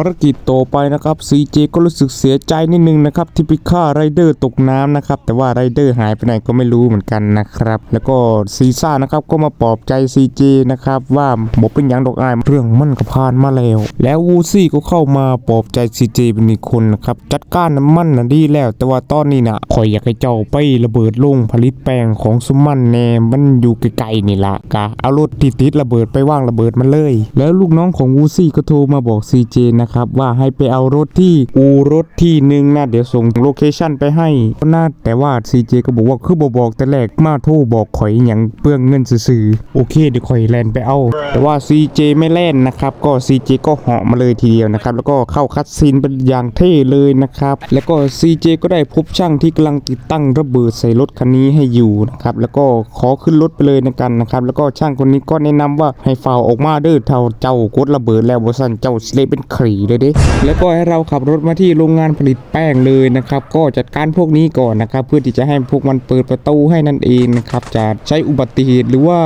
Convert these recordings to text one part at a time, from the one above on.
ารกิจต่อไปนะครับ CJ ก็รู้สึกเสียใจนิดนึงนะครับที่ไปฆ่าไรเดอร์ตกน้ำนะครับแต่ว่าไรเดอร์หายไปไหนก็ไม่รู้เหมือนกันนะครับ แล้วก็ซีซ่านะครับก็มาปลอบใจ CJ นะครับว่าบอกเป็นอย่างดอกอายเรื่องมันก็ผ่านมาแล้ว แล้ววูซี่ก็เข้ามาปลอบใจ CJ เป็นอีกคนนะครับจัดการน้ำมันนะดีแล้ว แต่ว่าตอนนี้นะคอยอยากให้เจ้าไประเบิดลงผลิตแป้งของซุมมันแน่มันอยู่ไกลๆนี่ละกะเอารถติดติดๆระเบิดไปว่างระเบิดมันเลย แล้วลูกน้องของวูซี่ก็โทรมาบอก CJ นะครับว่าให้ไปเอารถที่อูรถที่หนึ่งนะเดี๋ยวส่งโลเคชั่นไปให้ก็น่าแต่ว่า CJ ก็บอกว่าคือบอกบอกแต่แรกมาโทรบอกข่อยอย่างเปลืองเงินซื่อโอเคเดี๋ยวข่อยแลนไปเอา แต่ว่า CJ ไม่แล่นนะครับก็ CJ ก็เหาะมาเลยทีเดียวนะครับแล้วก็เข้าคัดซีนเป็นอย่างเท่เลยนะครับแล้วก็ CJ ก็ได้พบช่างที่กำลังติดตั้งระเบิดใส่รถคันนี้ให้อยู่นะครับแล้วก็ขอขึ้นรถไปเลยนะกันนะครับแล้วก็ช่างคนนี้ก็แนะนำว่าให้เฝ่าออกมาเด้อเท่าเจ้ากดระเบิดแล้วบสันเจ้าสิเลเป็นขรีเลยเด้แล้วก็ให้เราขับรถมาที่โรงงานผลิตแป้งเลยนะครับ ก็จัดการพวกนี้ก่อนนะครับ เพื่อที่จะให้พวกมันเปิดประตูให้นั่นเองนะครับ จะใช้อุบัติเหตุหรือว่า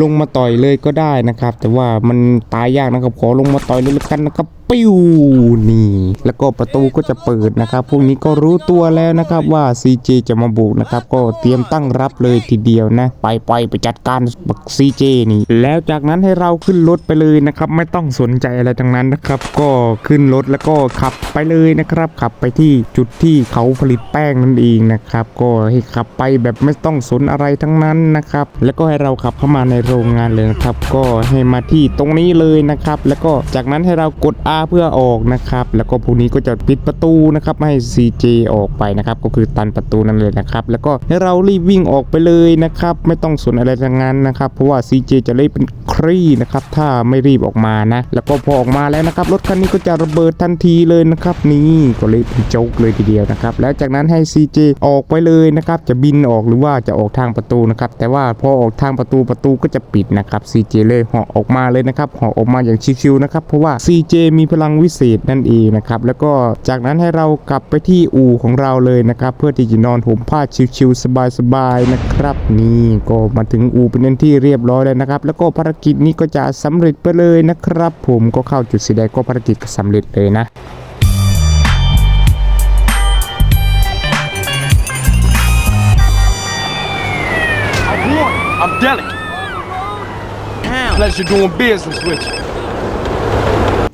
ลงมาต่อยเลยก็ได้นะครับ แต่ว่ามันตายยากนะครับขอลงมาต่อยเลยละกันนะครับ ปิ้วนี่ แล้วก็ประตูก็จะเปิดนะครับพวกนี้ก็รู้ตัวแล้วนะครับว่า CJ จะมาบุกนะครับก็เตรียมตั้งรับเลยทีเดียวนะ ไปไปไปจัดการบัก CJ นี่ แล้วจากนั้นให้เราขึ้นรถไปเลยนะครับ ไม่ต้องสนใจอะไรทั้งนั้นนะครับ ก็ขึ้นรถแล้วก็ขับไปเลยนะครับ ขับไปที่จุดที่เขาผลิตแป้งนั่นเองนะครับก็ให้ขับไปแบบไม่ต้องสนอะไรทั้งนั้นนะครับ แล้วก็ให้เราขับเข้ามาในโรงงานเลยนะครับ ก็ให้มาที่ตรงนี้เลยนะครับ แล้วก็จากนั้นให้เรากด R เพื่อออกนะครับ แล้วก็พวกนี้ก็จะปิดประตูนะครับไม่ให้ CJ ออกไปนะครับ ก็คือตันประตูนั่นเลยนะครับ แล้วก็ให้เรารีบวิ่งออกไปเลยนะครับ ไม่ต้องสนอะไรทั้งนั้นนะครับ เพราะว่า CJ จะเล่เป็นครีนะครับ ถ้าไม่รีบออกมานะ แล้วก็พอออกมาแล้วนะครับ รถคันนี้ก็จะระเบิดทันทีเลยนะครับ นี่ก็เลยเป็นโจ๊กเลยทีเดียวนะครับ แล้วจากนั้นให้ CJ ออกไปเลยนะครับ จะบินออกหรือว่าจะออกทางประตูนะครับ แต่ว่าพอออกทางประตูประตูก็จะปิดนะครับ CJ เลยเหาะออกมาเลยนะครับเหาะออกมาอย่างชิวๆนะครับ เพราะว่า CJ มีพลังวิเศษนั่นเองนะครับ แล้วก็จากนั้นให้เรากลับไปที่อู่ของเราเลยนะครับ เพื่อที่จะนอนห่มผ้าชิวๆสบายๆนะครับ นี่ก็มาถึงอู่เป็นที่เรียบร้อยแล้วนะครับ แล้วก็ภารกิจนี้ก็จะสำเร็จไปเลยนะครับ ผมก็เข้าจุดสีแดงก็ภารกิจก็สำเร็จเลยนะ I warn you, I'm delicate. Pleasure doing business with you.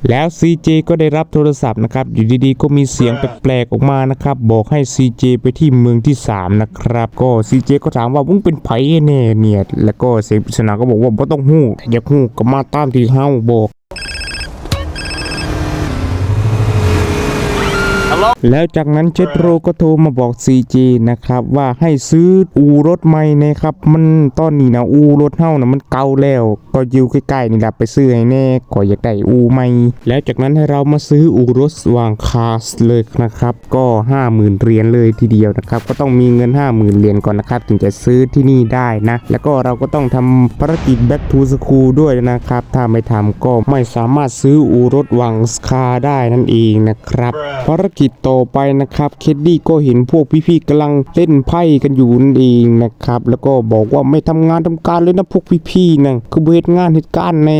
แล้ว CJ ก็ได้รับโทรศัพท์นะครับ อยู่ดีๆ ก็มีเสียงแปลกๆออกมานะครับ บอกให้ CJ ไปที่เมืองที่ 3 นะครับ ก็ CJ ก็ถามว่ามึงเป็นไผแน่เนี่ยแล้วก็เสียงปริศนาก็บอกว่าบ่ต้องฮู้อยากฮู้ก็มาตามที่เฮาบอก แล้วจากนั้นเจตโรก็โทรมาบอก CJ นะครับว่าให้ซื้ออูรถใหม่นะครับ มันตอนนี้นะอูรถเฮานะมันเก่าแล้ว ก็อยู่ใกล้ๆนี่แหละไปซื้อให้แน่ขออยากได้อูใหม่แล้วจากนั้นให้เรามาซื้ออูรถวางคาสเลยนะครับ ก็ 50,000เหรียญเลยทีเดียวนะครับ ก็ต้องมีเงิน 50,000เหรียญก่อนนะครับถึงจะซื้อที่นี่ได้นะ แล้วก็เราก็ต้องทำภารกิจ back to school ด้วยนะครับ ถ้าไม่ทำก็ไม่สามารถซื้ออูรถวางคาได้นั่นเองนะครับภารกิจต่อไปนะครับเคดดี้ก็เห็นพวกพี่ๆกำลังเล่นไพ่กันอยู่นั่นเองนะครับแล้วก็บอกว่าไม่ทำงานทำการเลยนะพวกพี่ๆนะคือเหตุงานเหตุการณ์ใน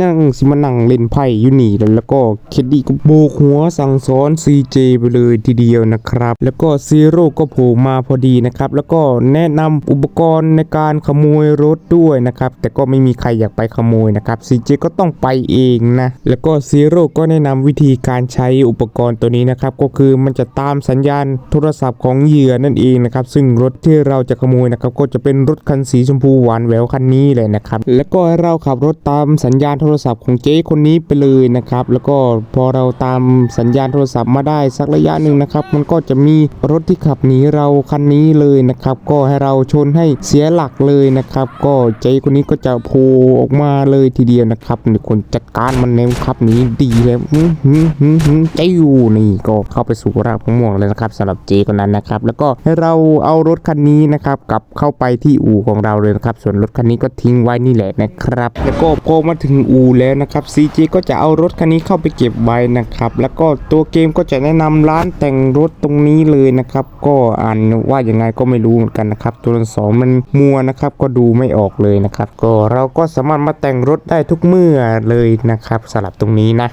นั่งสิมานั่งเล่นไพ่อยู่นี่แล้วก็เคดดี้ก็โบกหัวสั่งสอน CJ ไปเลยทีเดียวนะครับ แล้วก็ซีโร่ก็โผล่มาพอดีนะครับแล้วก็แนะนำอุปกรณ์ในการขโมยรถด้วยนะครับแต่ก็ไม่มีใครอยากไปขโมยนะครับ CJ ก็ต้องไปเองนะแล้วก็ซีโร่ก็แนะนำวิธีการใช้อุปกรณ์ตัวนี้นะครับก็คือมันจะตามสัญญาณโทรศัพท์ของเหยื่อนั่นเองนะครับซึ่งรถที่เราจะขโมยนะครับก็จะเป็นรถคันสีชมพูหวานแหววคันนี้เลยนะครับแล้วก็ใหเราขับรถตามสัญญาณโทรศัพท์ของเจ๊คนนี้ไปเลยนะครับแล้วก็พอเราตามสัญญาณโทรศัพท์มาได้สักระยะหนึ่งนะครับมันก็จะมีรถที่ขับหนีเราคันนี้เลยนะครับก็ให้เราชนให้เสียหลักเลยนะครับก็เจ๊คนนี้ก็จะโผล่ออกมาเลยทีเดียวนะครับนี่คนจัดการมันแนวขับหนี้ดีเลยหือหือหือเจ้าอยู่นี่ก็ข้าไปสู่รากของม่วงเลยนะครับสำหรับเจคนนั้นนะครับแล้วก็ให้เราเอารถคันนี้นะครับกลับเข้าไปที่อู่ของเราเลยนะครับส่วนรถคันนี้ก็ทิ้งไว้นี่แหละนะครับแล้วก็พอมาถึงอู่แล้วนะครับ CJ ก็จะเอารถคันนี้เข้าไปเก็บไว้นะครับแล้วก็ตัวเกมก็จะแนะนำร้านแต่งรถตรงนี้เลยนะครับก็อ่านว่ายังไงก็ไม่รู้เหมือนกันนะครับตัวอักษรมันมัวนะครับก็ดูไม่ออกเลยนะครับก็เราก็สามารถมาแต่งรถได้ทุกเมื่อเลยนะครับสำหรับตรงนี้นะ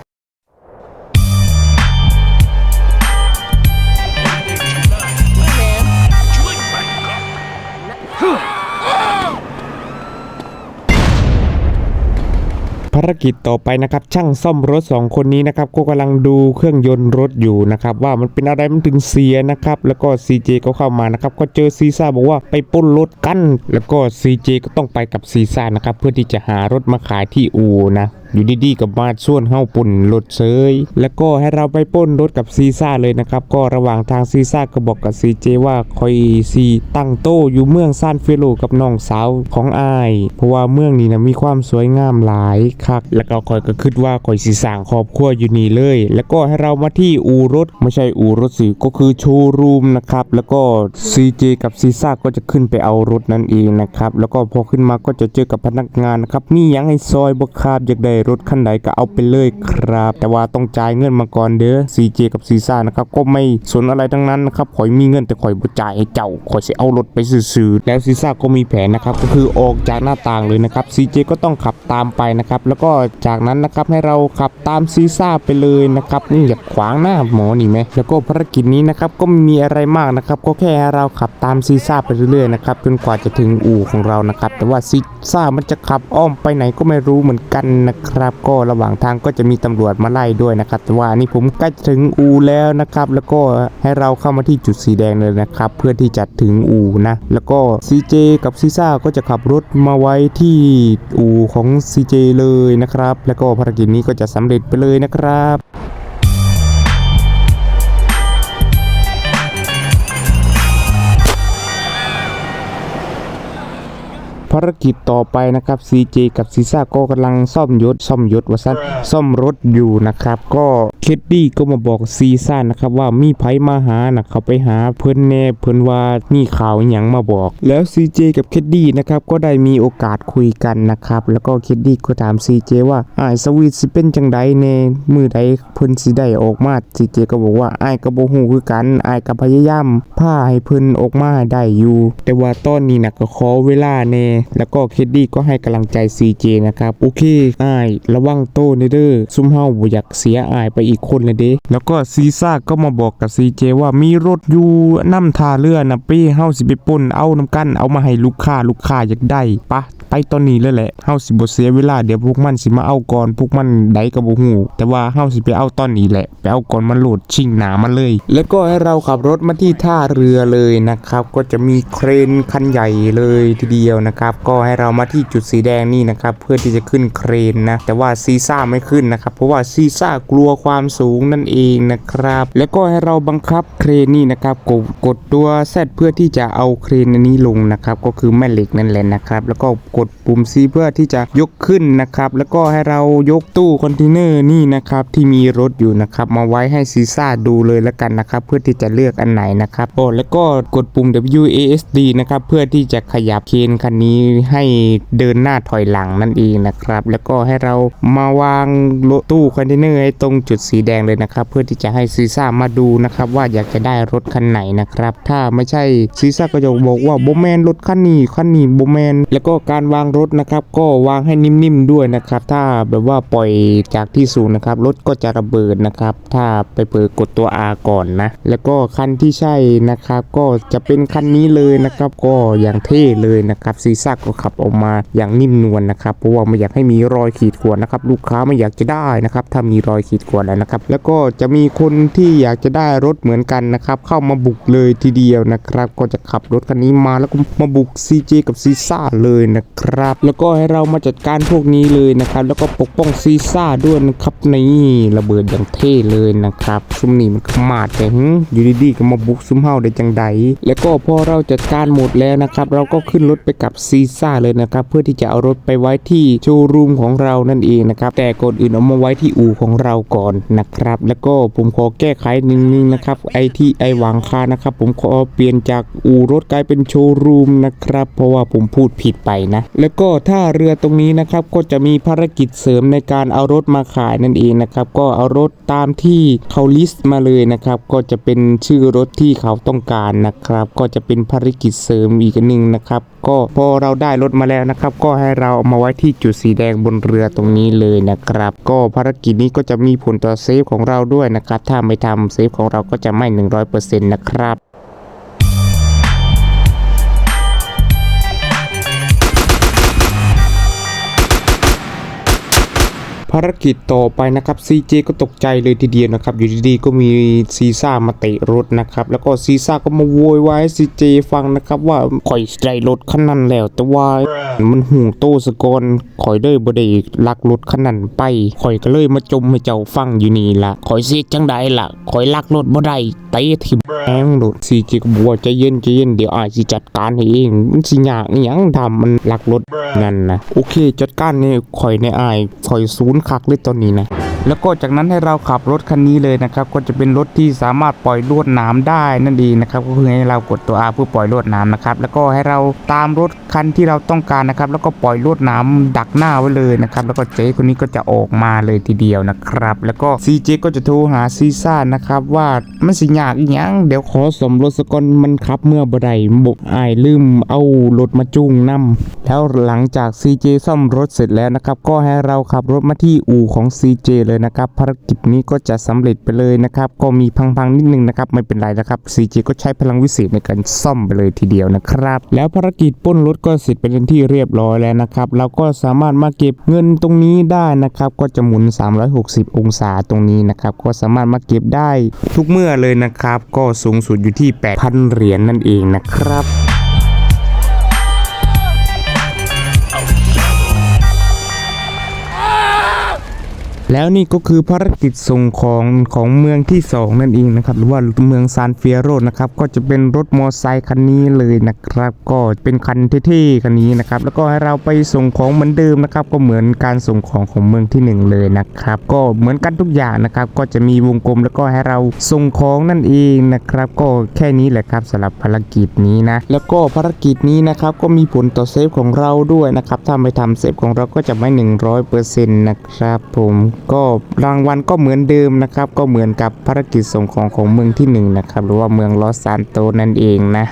ารกิจต่อไปนะครับ ช่างซ่อมรถ 2 คนนี้นะครับก็กำลังดูเครื่องยนต์รถอยู่นะครับ ว่ามันเป็นอะไรมันถึงเสียนะครับ แล้วก็ CJ ก็เข้ามานะครับ ก็เจอซีซ่าบอกว่าไปปล้นรถกัน แล้วก็ CJ ก็ต้องไปกับซีซ่านะครับ เพื่อที่จะหารถมาขายที่อูนะ อยู่ดีๆกับมาส่วนเฮาปุ่นรถเซยแล้วก็ให้เราไปป้นรถกับซีซ่าเลยนะครับ ก็ระหว่างทางซีซ่าก็บอกกับซีเจว่าคอยซีตั้งโต้อยู่เมืองซานเฟโลกับน้องสาวของอาย เพราะว่าเมืองนี้นะมีความสวยงามหลายคักแล้วก็คอยก็คิดว่าคอยสีสางครอบครัวอยู่นี่เลย แล้วก็ให้เรามาที่อูรถไม่ใช่อูรถสิก็คือโชว์รูมนะครับแล้วก็ซีเจกับซีซ่าก็จะขึ้นไปเอารถนั่นเองนะครับแล้วก็พอขึ้นมาก็จะเจอกับพนักงานนะครับมีหยังให้ซอยบ่ครับอยากได้รถคันใดก็เอาไปเลยครับ แต่ว่าต้องจ่ายเงินมาก่อนเด้อซีเจกับซีซ่านะครับก็ไม่สนอะไรทั้งนั้นนะครับข่อยมีเงินแต่ข่อยบ่จ่ายให้เจ้าข่อยสิเอารถไปซื้อแล้วซีซ่าก็มีแผนนะครับก็คือออกจากหน้าต่างเลยนะครับซีเจก็ต้องขับตามไปนะครับแล้วก็จากนั้นนะครับให้เราขับตามซีซ่าไปเลยนะครับนี่อย่าขวางหน้าหมอนี่ไหมแล้วก็ภารกิจนี้นะครับก็มีอะไรมากนะครับก็แค่เราขับตามซีซ่าไปเรื่อยๆนะครับจนกว่าจะถึงอู่ของเรานะครับแต่ว่าซีซ่ามันจะขับอ้อมไปไหนก็ไม่รู้เหมือนกันนะครับครับ ก็ระหว่างทางก็จะมีตำรวจมาไล่ด้วยนะครับแต่ว่านี่ผมใกล้ถึงอูแล้วนะครับ แล้วก็ให้เราเข้ามาที่จุดสีแดงเลยนะครับ เพื่อที่จะถึงอูนะแล้วก็ซีเจกับซีซ่าก็จะขับรถมาไว้ที่อูของซีเจเลยนะครับ แล้วก็ภารกิจนี้ก็จะสำเร็จไปเลยนะครับ ภารกิจต่อไปนะครับ CJ กับซีซ่าก็กำลังซ่อมยศซ่อมยศว่าซันซ่อมรถอยู่นะครับ ก็เคดดี้ก็มาบอกซีซ่านะครับว่ามีไผมาหานะเขาไปหาเพื่อนแน่เพื่อนว่ามีข่าวอหย่างมาบอก แล้ว CJ กับเคดดี้นะครับก็ได้มีโอกาสคุยกันนะครับ แล้วก็เคดดี้ก็ถาม CJ ว่าอ้ายสวีทสิเป็นจังไดแน่มือใดเพิ่นสิได้ออกมา CJ ก็บอกว่าอ้ายก็บ่ฮู้คือกันอ้ายก็พยายามพาให้เพิ่นออกมาได้อยู่ แต่ว่าตอนนี้นะก็ขอเวลาแน่แล้วก็เคดดี้ก็ให้กำลังใจ CJ นะครับโอเคอ้ายระวังโตเนเด้อซุ่มเฮาบ่อยากเสียอายไปอีกคนเลยเด้แล้วก็ซีซ่าก็มาบอกกับ CJ ว่ามีรถอยู่นำท่าเรือนะเป้เฮาสิไปปล้นเอาน้ำกันเอามาให้ลูกค้าลูกค้าอยากได้ปะไปตอนนี้เลยแหละเฮาสิบ่เสียเวลาเดี๋ยวพวกมันสิมาเอาก่อนพวกมันได้ก็บ่ฮู้แต่ว่าเฮาสิไปเอาตอนนี้แหละไปเอาก่อนมันโหลดชิงหนามันเลย แล้วก็ให้เราขับรถมาที่ท่าเรือเลยนะครับ ก็จะมีเครนคันใหญ่เลยทีเดียวนะครับก็ให้เรามาที่จุดสีแดงนี่นะครับเพื่อที่จะขึ้นเครนนะแต่ว่าซีซ่าไม่ขึ้นนะครับเพราะว่าซีซ่ากลัวความสูงนั่นเองนะครับ แล้วก็ให้เราบังคับเครนนี่นะครับกดกดตัวแซดเพื่อที่จะเอาเครนอันนี้ลงนะครับก็คือแม่เหล็กนั่นแหละนะครับ แล้วก็กดปุ่ม C เพื่อที่จะยกขึ้นนะครับแล้วก็ให้เรายกตู้คอนเทนเนอร์นี่นะครับที่มีรถอยู่นะครับมาไว้ให้ซีซ่าดูเลยแล้วกันนะครับเพื่อที่จะเลือกอันไหนนะครับโอ้แล้วก็กดปุ่ม WASD นะครับเพื่อที่จะขยับเครนคันนี้ให้เดินหน้าถอยหลังนั่นเองนะครับ แล้วก็ให้เรามาวางรถตู้คอนเทนเนอร์ให้ตรงจุดสีแดงเลยนะครับ เพื่อที่จะให้ซีซ่ามาดูนะครับ ว่าอยากจะได้รถคันไหนนะครับ ถ้าไม่ใช่ซีซ่าก็จะบอกว่าโบแมนรถคันนี้คันนี้โบแมนแล้วก็การวางรถนะครับ ก็วางให้นิ่มๆด้วยนะครับ ถ้าแบบว่าปล่อยจากที่สูงนะครับรถก็จะระเบิดนะครับ ถ้าไปเปิดกดตัว R ก่อนนะ แล้วก็คันที่ใช่นะครับ ก็จะเป็นคันนี้เลยนะครับ ก็อย่างเท่เลยนะครับซีซาก็ขับออกมาอย่างนิ่มนวลนะครับเพราะว่าไม่อยากให้มีรอยขีดข่วนนะครับลูกค้าไม่อยากจะได้นะครับถ้ามีรอยขีดข่วนแล้วนะครับแล้วก็จะมีคนที่อยากจะได้รถเหมือนกันนะครับเข้ามาบุกเลยทีเดียวนะครับก็จะขับรถคันนี้มาแล้วก็มาบุก CJ กับซีซ่าเลยนะครับแล้วก็ให้เรามาจัดการพวกนี้เลยนะครับแล้วก็ปกป้องซีซ่าด้วยนะครับนี่ระเบิดอย่างเท่เลยนะครับซุมนี่มันขมาดแต่หึอยู่ดีๆก็มาบุกซุมเฮาได้จังใดแล้วก็พอเราจัดการหมดแล้วนะครับเราก็ขึ้นรถไปกับซีซ่าเลยนะครับเพื่อที่จะเอารถไปไว้ที่โชว์รูมของเรานั่นเองนะครับแต่ก่อนอื่นเอามาไว้ที่อู่ของเราก่อนนะครับแล้วก็ผมขอแก้ไขนิดนึงนะครับไอที่ไอหวังคานะครับผมขอเปลี่ยนจากอู่รถกลายเป็นโชว์รูมนะครับเพราะว่าผมพูดผิดไปนะแล้วก็ท่าเรือตรงนี้นะครับก็จะมีภารกิจเสริมในการเอารถมาขายนั่นเองนะครับก็เอารถตามที่เขาลิสต์มาเลยนะครับก็จะเป็นชื่อรถที่เขาต้องการนะครับก็จะเป็นภารกิจเสริมอีกนหนึ่งนะครับ ก็พอเราได้รถมาแล้วนะครับ ก็ให้เราเอามาไว้ที่จุดสีแดงบนเรือตรงนี้เลยนะครับ ก็ภารกิจนี้ก็จะมีผลต่อเซฟของเราด้วยนะครับ ถ้าไม่ทำเซฟของเราก็จะไม่ 100%นะครับ ภารกิจต่อไปนะครับ CJ ก็ตกใจเลยทีเดียวนะครับ อยู่ดีๆก็มีซีซ่ามาเตะรถนะครับ แล้วก็ซีซ่าก็มาโวยวายให้ CJ ฟังนะครับว่าข่อยใจรถคันนั้นแล้ว แต่ว่ามันหูโตสะกอนข่อยเลยบ่ได้ลักรถคันนั้นไปข่อยก็เลยมาจมให้เจ้าฟังอยู่นี่ละข่อยสิจังไดล่ะข่อยลักรถบ่ได้เตะทิ่มแองรถ CJ ก็บอกว่าใจเย็นใจเย็นเดี๋ยวอาจสิจัดการให้เองมันสิยากอิหยังทำมันลักรถนั่นนะโอเคจัดการนี่ข่อยในอายข่อยศูนย์คักเลยตอนนี้นะ แล้วก็จากนั้นให้เราขับรถคันนี้เลยนะครับ ก็จะเป็นรถที่สามารถปล่อยลวดน้ำได้นั่นเองนะครับ ก็คือให้เรากดตัว R เพื่อปล่อยลวดน้ำนะครับ แล้วก็ให้เราตามรถคันที่เราต้องการนะครับ แล้วก็ปล่อยลวดน้ำดักหน้าไว้เลยนะครับ แล้วก็เจ๊คนนี้ก็จะออกมาเลยทีเดียวนะครับ แล้วก็ CJ ก็จะโทรหาซีซ่านะครับว่ามันสิยากอีหยังเดี๋ยวขอสมรถสกอนมันขับเมื่อบ่ได้บกอายลืมเอารถมาจูงนํแล้วหลังจาก CJ ซ่อมรถเสร็จแล้วนะครับ ก็ให้เราขับรถมาที่อู่ของ CJ เลยนะครับ ภารกิจนี้ก็จะสำเร็จไปเลยนะครับ ก็มีพังๆนิดนึงนะครับ ไม่เป็นไรนะครับ CJ ก็ใช้พลังวิเศษในการซ่อมไปเลยทีเดียวนะครับ แล้วภารกิจป้นรถก็เสร็จเป็นที่เรียบร้อยแล้วนะครับ เราก็สามารถมาเก็บเงินตรงนี้ได้นะครับ ก็จะหมุน 360 องศาตรงนี้นะครับ ก็สามารถมาเก็บได้ทุกเมื่อเลยนะครับ ก็สูงสุดอยู่ที่ 8,000 เหรียญนั่นเองนะครับ แล้วนี่ก็คือภารกิจส่งของของเมืองที่ 2 นั่นเองนะครับ หรือว่าเมืองซานเฟียโรนะครับ ก็จะเป็นรถมอไซค์คันนี้เลยนะครับ ก็เป็นคันเท่ๆคันนี้นะครับ แล้วก็ให้เราไปส่งของเหมือนเดิมนะครับ ก็เหมือนการส่งของของเมืองที่ 1 เลยนะครับ ก็เหมือนกันทุกอย่างนะครับ ก็จะมีวงกลมแล้วก็ให้เราส่งของนั่นเองนะครับ ก็แค่นี้แหละครับสำหรับภารกิจนี้นะ แล้วก็ภารกิจนี้นะครับก็มีผลต่อเซฟของเราด้วยนะครับถ้าไม่ทำเซฟของเราก็จะไม่ 100%นะครับผมก็รางวัลก็เหมือนเดิมนะครับ ก็เหมือนกับภารกิจส่งของของเมืองที่หนึ่งนะครับหรือว่าเมืองลอสซานโตนั่นเองนะ